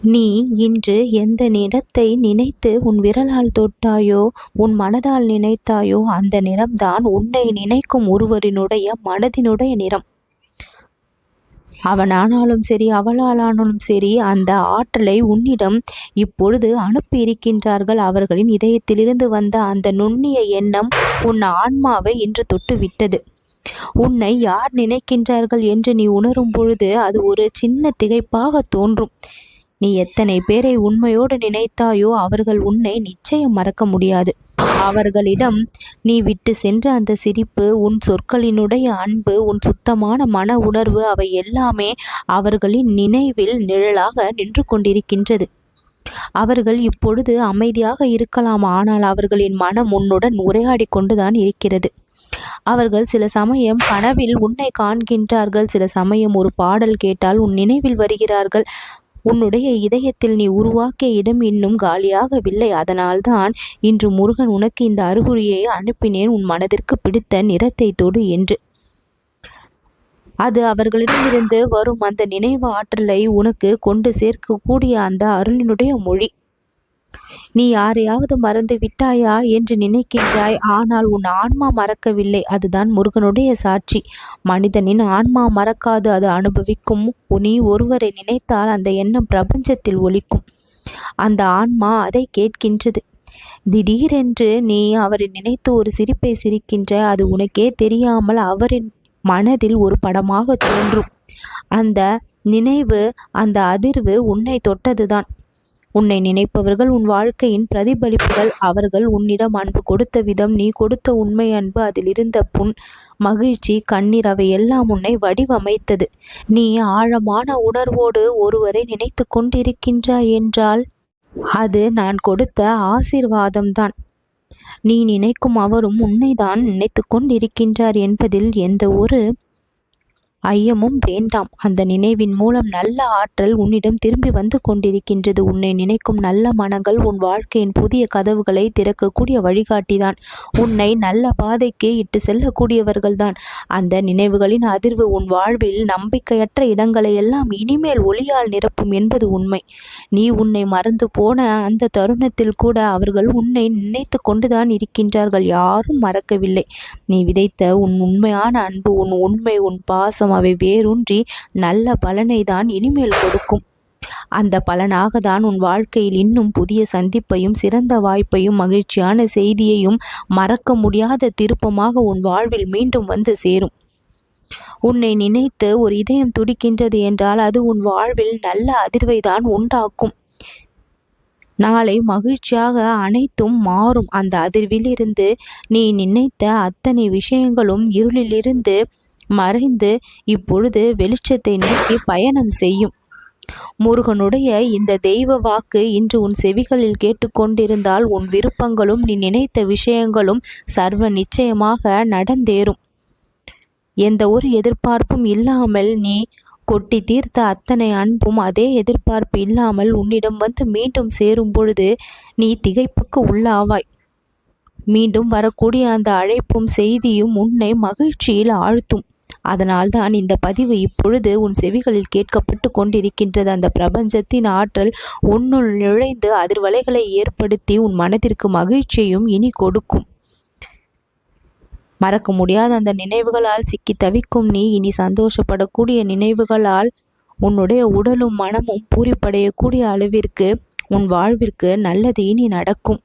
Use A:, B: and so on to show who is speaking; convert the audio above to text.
A: நீ இன்று எந்த நிறத்தை நினைத்து உன் விரலால் தொட்டாயோ உன் மனதால் நினைத்தாயோ அந்த நிறம்தான் உன்னை நினைக்கும் ஒருவரினுடைய மனதினுடைய நிறம். அவனானாலும் சரி அவளாலானாலும் சரி அந்த ஆற்றலை உன்னிடம் இப்பொழுது அனுப்பி இருக்கின்றார்கள். அவர்களின் இதயத்திலிருந்து வந்த அந்த நுண்ணிய எண்ணம் உன் ஆன்மாவை இன்று தொட்டு விட்டது உன்னை யார் நினைக்கின்றார்கள் என்று நீ உணரும் பொழுது அது ஒரு சின்ன திகைப்பாக தோன்றும். நீ எத்தனை பேரை உண்மையோடு நினைத்தாயோ அவர்கள் உன்னை நிச்சயம் மறக்க முடியாது. அவர்களிடம் நீ விட்டு சென்ற அந்த சிரிப்பு உன் சொற்களினுடைய அன்பு உன் சுத்தமான மன உணர்வு அவை எல்லாமே அவர்களின் நினைவில் நிழலாக நின்று கொண்டிருக்கின்றது. அவர்கள் இப்பொழுது அமைதியாக இருக்கலாம் ஆனால் அவர்களின் மனம் உன்னுடன் உரையாடி கொண்டுதான் இருக்கிறது. அவர்கள் சில சமயம் கனவில் உன்னை காண்கின்றார்கள் சில சமயம் ஒரு பாடல் கேட்டால் உன் நினைவில் வருகிறார்கள். உன்னுடைய இதயத்தில் நீ உருவாக்கிய இடம் இன்னும் காலியாகவில்லை. அதனால்தான் இன்று முருகன் உனக்கு இந்த அறிகுறியை அனுப்பினேன். உன் மனதிற்கு பிடித்த நிறத்தை தொடு என்று. அது அவர்களிடமிருந்து வரும். அந்த நினைவு ஆற்றலை உனக்கு கொண்டு சேர்க்கக்கூடிய அந்த அருளினுடைய மொழி. நீ யாரையாவது மறந்து விட்டாயா என்று நினைக்கின்றாய். ஆனால் உன் ஆன்மா மறக்கவில்லை. அதுதான் முருகனுடைய சாட்சி. மனிதனின் ஆன்மா மறக்காது. அது அனுபவிக்கும். நீ ஒருவரை நினைத்தால் அந்த எண்ணம் பிரபஞ்சத்தில் ஒலிக்கும். அந்த ஆன்மா அதை கேட்கின்றது. திடீரென்று நீ அவரை நினைத்து ஒரு சிரிப்பை சிரிக்கின்ற அது உனக்கே தெரியாமல் அவரின் மனதில் ஒரு படமாக தோன்றும். அந்த நினைவு அந்த அதிர்வு உன்னை தொட்டதுதான். உன்னை நினைப்பவர்கள் உன் வாழ்க்கையின் பிரதிபலிப்புகள். அவர்கள் உன்னிடம் அன்பு கொடுத்த விதம் நீ கொடுத்த உண்மை அன்பு அதில் இருந்த புண் மகிழ்ச்சி கண்ணீர் அவை எல்லாம் உன்னை வடிவமைத்தது. நீ ஆழமான உணர்வோடு ஒருவரை நினைத்து கொண்டிருக்கின்றாய் என்றால் அது நான் கொடுத்த ஆசீர்வாதம்தான். நீ நினைக்கும் அவரும் உன்னைதான் நினைத்து கொண்டிருக்கின்றார் என்பதில் எந்த ஒரு ஐயமும் வேண்டாம். அந்த நினைவின் மூலம் நல்ல ஆற்றல் உன்னிடம் திரும்பி வந்து கொண்டிருக்கின்றது. உன்னை நினைக்கும் நல்ல மனங்கள் உன் வாழ்க்கையின் புதிய கதவுகளை திறக்கக்கூடிய வழிகாட்டிதான். உன்னை நல்ல பாதைக்கு இட்டு செல்லக்கூடியவர்கள்தான். அந்த நினைவுகளின் அதிர்வு உன் வாழ்வில் நம்பிக்கையற்ற இடங்களை எல்லாம் இனிமேல் ஒளியால் நிரப்பும் என்பது உண்மை. நீ உன்னை மறந்து போன அந்த தருணத்தில் கூட அவர்கள் உன்னை நினைத்து கொண்டுதான் இருக்கின்றார்கள். யாரும் மறக்கவில்லை. நீ விதைத்த உன் உண்மையான அன்பு உன் உண்மை உன் பாசம் இருக்கும் அவை வேரூன்றி நல்ல பலனை தான் இனிமேல் கொடுக்கும். அந்த பலனாக தான் உன் வாழ்க்கையில் இன்னும் புதிய சந்திப்பையும் சிறந்த வாய்ப்பையும் மகிழ்ச்சியான செய்தியையும் மறக்க முடியாத திருப்பமாக உன் வாழ்வில் மீண்டும் வந்து சேரும். உன்னை நினைத்து ஒரு இதயம் துடிக்கின்றது என்றால் அது உன் வாழ்வில் நல்ல அதிர்வை தான் உண்டாக்கும். நாளை மகிழ்ச்சியாக அனைத்தும் மாறும். அந்த அதிர்விலிருந்து நீ நினைத்த அத்தனை விஷயங்களும் இருளிலிருந்து மறைந்து இப்பொழுது வெளிச்சத்தை நோக்கி பயணம் செய்யும். முருகனுடைய இந்த தெய்வ வாக்கு இன்று உன் செவிகளில் கேட்டுக்கொண்டிருந்தால் உன் விருப்பங்களும் நீ நினைத்த விஷயங்களும் சர்வ நிச்சயமாக நடந்தேறும். எந்த ஒரு எதிர்பார்ப்பும் இல்லாமல் நீ கொட்டி தீர்த்த அத்தனை அன்பும் அதே எதிர்பார்ப்பு இல்லாமல் உன்னிடம் வந்து மீண்டும் சேரும் பொழுது நீ திகைப்புக்கு உள்ளாவாய். மீண்டும் வரக்கூடிய அந்த அழைப்பும் செய்தியும் உன்னை மகிழ்ச்சியில் ஆழ்த்தும். அதனால்தான் இந்த பதிவு இப்பொழுது உன் செவிகளில் கேட்கப்பட்டு கொண்டிருக்கின்றது. அந்த பிரபஞ்சத்தின் ஆற்றல் உன்னுள் நுழைந்து அதிர்வலைகளை ஏற்படுத்தி உன் மனதிற்கு மகிழ்ச்சியையும் இனி கொடுக்கும். மறக்க முடியாத அந்த நினைவுகளால் சிக்கி தவிக்கும் நீ இனி சந்தோஷப்படக்கூடிய நினைவுகளால் உன்னுடைய உடலும் மனமும் பூரிப்படையக்கூடிய அளவிற்கு உன் வாழ்விற்கு நல்லது இனி நடக்கும்.